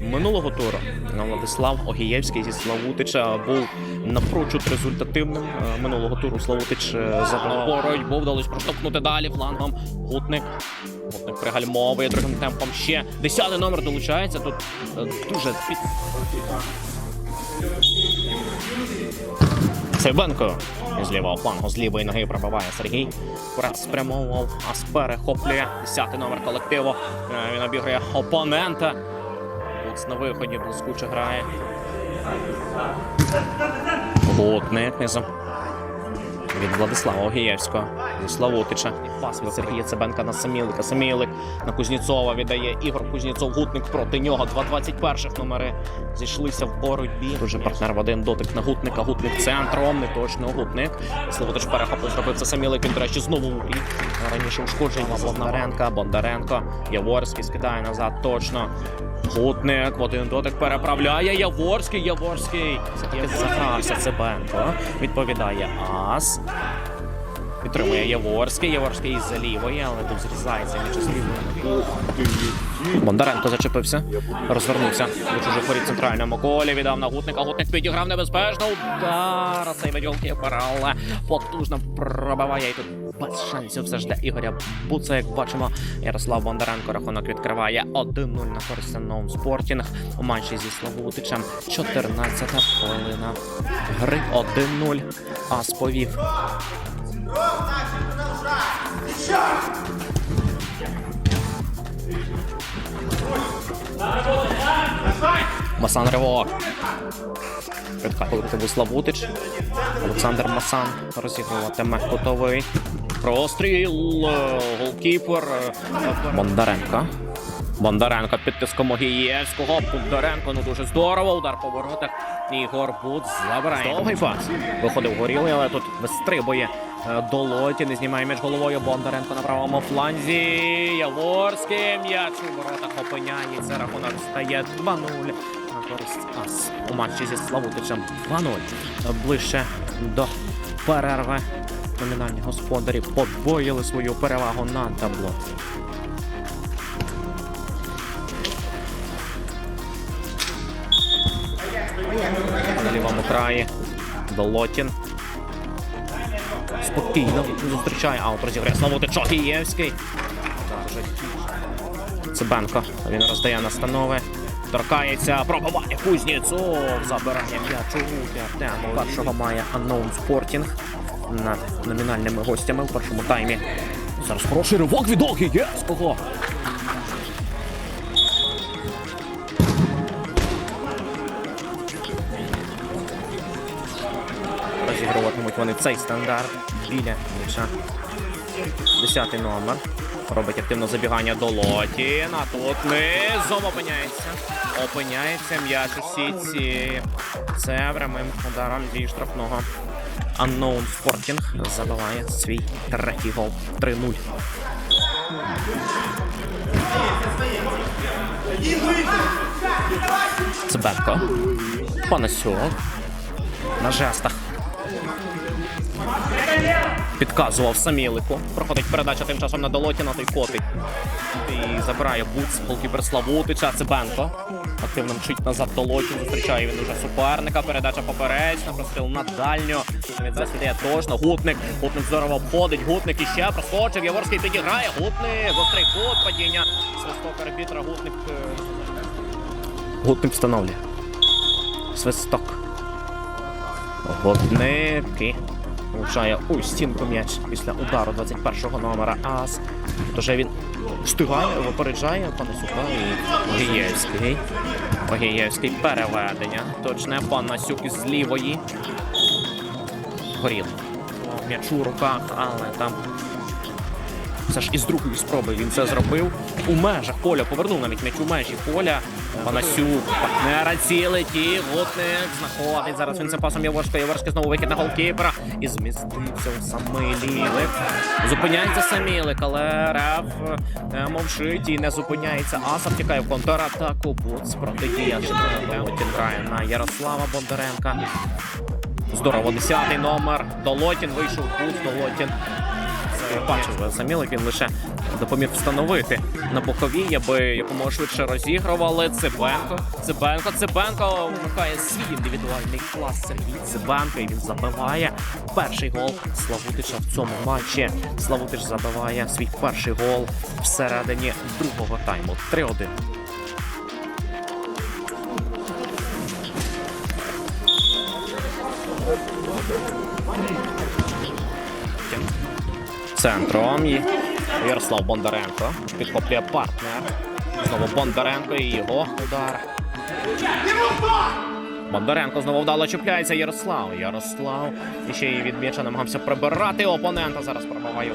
Минулого туру Владислав Огієвський зі Славутича був напрочуд результативним. Е, Минулого туру Славутич е, за боротьбу вдалося проштовхнути далі флангом. Гутник. Гутник пригальмовує другим темпом ще. Десятий номер долучається. Тут е, дуже під. Сейбенко з лівого флангу з лівої ноги пробиває Сергій. Курат спрямовував, а перехоплює. Десятий номер колективу. Е, Він обігрує опонента. Гуц на виході блискуче грає. Гутник низом. Від Владислава Огієвського зі Славутича. Пас від Сергія Цебенка на Самілика. Самілик на Кузнєцова віддає Ігор Кузнєцов. Гутник проти нього. 2.21 номери зійшлися в боротьбі. Дуже партнер в один дотик на Гутника. Гутник центром, не точно Гутник. Славутич перехопив, зробив це Самілик. Він, до речі, знову у рік. Раніше ушкодження Бондаренка. Бондаренко. Яворський скидає назад точно. Гутник в один дотик переправляє. Яворський, Яворський. Все-таки загрався Цебенко. Відповідає Ас. Ah! Підтримує Яворський. Яворський із лівої, але тут зрізається між з. Бондаренко зачепився, розвернувся до чужих воріт центральному колі. Віддав на гутника. Гутник підіграв небезпечно. Удар. Цей видьолки але потужно пробиває. І тут без шансів все ж Ігоря Буца, як бачимо. Ярослав Бондаренко рахунок відкриває 1-0 на користь новому спортінг у матчі зі Славутичем. 14 хвилина гри 1-0. Ас повів. Масан Ривок. Підкатувати був Славутич. Олександр Масан розігруватиме кутовий. Простріл. Голкіпер. е, Бондаренко. Бондаренко під тиском Огієвського. Бондаренко, ну дуже здорово. Удар по воротах. Ігор Буц забирає. Довгий пас. Виходив горілий, але тут вистрибує е, до лоті. Не знімає між головою. Бондаренко на правому фланзі. Яворський м'яч у воротах опиняється. Рахунок стає 2-0 на користь ас у матчі зі Славутичем 2-0. Ближче до перерви. Номінальні господарі подвоїли свою перевагу на табло. На лівому краї Долотін. Спокійно зустрічає аут розіграє Славутич Огієвський. Цибенко. Він роздає настанови. Торкається, пробиває Кузнєцов. Забирає м'яч у. Першого має Unknown Sporting над номінальними гостями в першому таймі. Зараз хороший ривок від Огієвського. Розігруватимуть вони цей стандарт біля м'яча. Десятий номер. Робить активне забігання до Лотін. А тут низом опиняється. Опиняється м'яч у сітці. Це прямим ударом зі штрафного. Unknown Sporting забиває свій третій гол 3-0. Цибенко. Панасюк. На жестах. Підказував Самілику. Проходить передача тим часом на Долотіна, той котик. І забирає буц голкіпер Славутича. Цибенко. Активно мчить назад Долотін. Зустрічає він уже суперника. Передача поперечна, простріл на дальню. Від засідає точно. Гутник. Гутник здорово обходить. Гутник іще проскочив. Яворський підіграє. Гутник. Гострий кут. Падіння. Свисток арбітра. Гутник. е, Гутник встановлює. Свисток. Годники. Влучає у стінку м'яч після удару 21-го номера Ас. Тож він встигає, випереджає Панасюка і Огієвський. Огієвський переведення. Точне Панасюк із лівої. Горіл. М'яч у руках, але там Все ж із другої спроби він це зробив. У межах поля повернув навіть м'яч у межі поля. Панасюк, партнера цілить і Гутник знаходить. Зараз він цим пасом Яворська. Яворський знову вихід на голкіпера. І змістився у Самилік. Зупиняється Самілик, але Реф е, мовчить і не зупиняється. Аса втікає в контратаку. Буц протидія. Долотін грає на Ярослава Бондаренка. Здорово, 10 номер. Долотін вийшов Буц, Долотін. Бачив замілик, він лише допоміг встановити на боковій, аби якомога швидше розігрували. Цибенко, Цибенко, Цибенко вмикає свій індивідуальний клас Сергій Цибенко, і він забиває перший гол Славутича в цьому матчі. Славутич забиває свій перший гол всередині другого тайму. 3-1. Центром і Ярослав Бондаренко. Підхоплює партнер. Знову Бондаренко і його удар. Бондаренко знову вдало чіпляється. Ярослав. Ярослав. І ще й від м'яча намагався прибирати опонента. Зараз пробиває.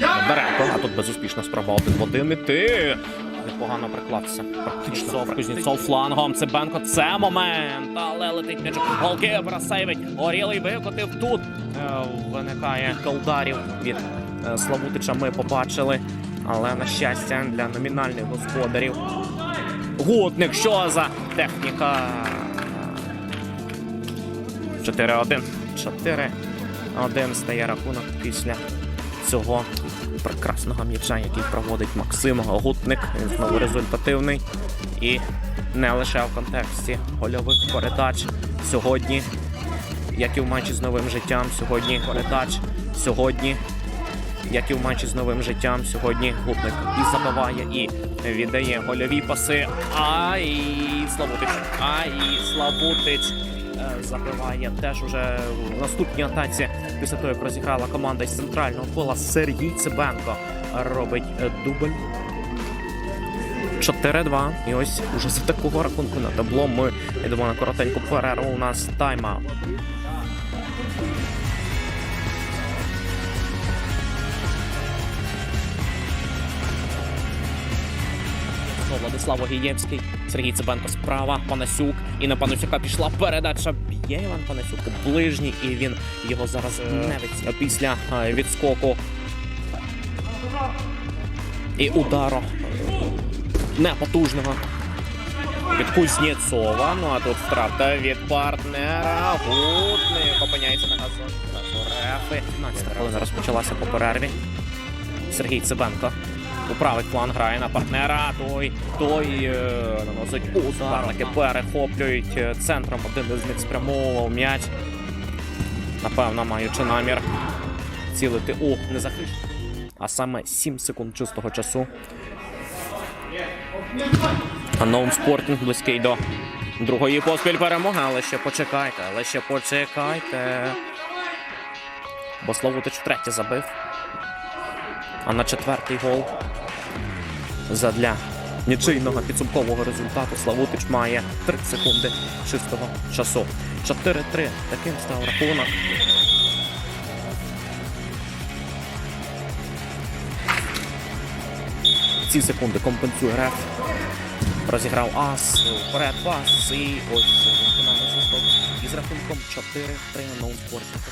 Бондаренко, а тут безуспішно спроба один в один іти. Непогано приклався. Практично добре. Кузнєцов флангом. Цибенко. Це момент. Але летить м'яч. Голкіпера сейвить. Горілий викотив тут. Е, Виникає колдарів від е, Славутича. Ми побачили. Але на щастя для номінальних господарів. Гутник, що за техніка? 4-1. 4-1 стає рахунок після цього прекрасного м'яча, який проводить Максим Гутник. Він знову результативний. І не лише в контексті гольових передач. Сьогодні, як і в матчі з новим життям, сьогодні передач. Сьогодні, як і в матчі з новим життям, сьогодні Гутник і забиває, і віддає гольові паси. А і Славутич. А і Славутич забиває теж уже в наступній атаці. Після того, як розіграла команда із центрального кола Сергій Цибенко робить дубль. 4-2. І ось уже за такого рахунку на табло ми йдемо на коротеньку перерву. У нас тайм-аут. Владислав Огієвський, Сергій Цибенко справа, Панасюк. І на Панасюка пішла передача. Б'є Іван Панасюк у ближній, і він його зараз е, не від- після е, відскоку. І удару е, непотужного від Кузнєцова. Ну а тут втрата від партнера. Гутник опиняється на газоні. Газорефи. 15 хвилина розпочалася по перерві. Сергій Цибенко. У правий фланг грає на партнера. Той, той е, наносить ударники, перехоплюють е, центром. Один із них спрямовував м'яч. Напевно, маючи намір цілити у незахищений. А саме 7 секунд чистого часу. Ноун Спортінг близький до другої поспіль перемоги, але ще почекайте, але ще почекайте. Бо Славутич втретє забив. А на четвертий гол задля нічийного підсумкового результату Славутич має 3 секунди чистого часу. 4-3. Таким став рахунок. Ці секунди компенсує реф. Розіграв ас, вперед пас і ось фінальний зв'язок із рахунком 4-3 на ноунспорті.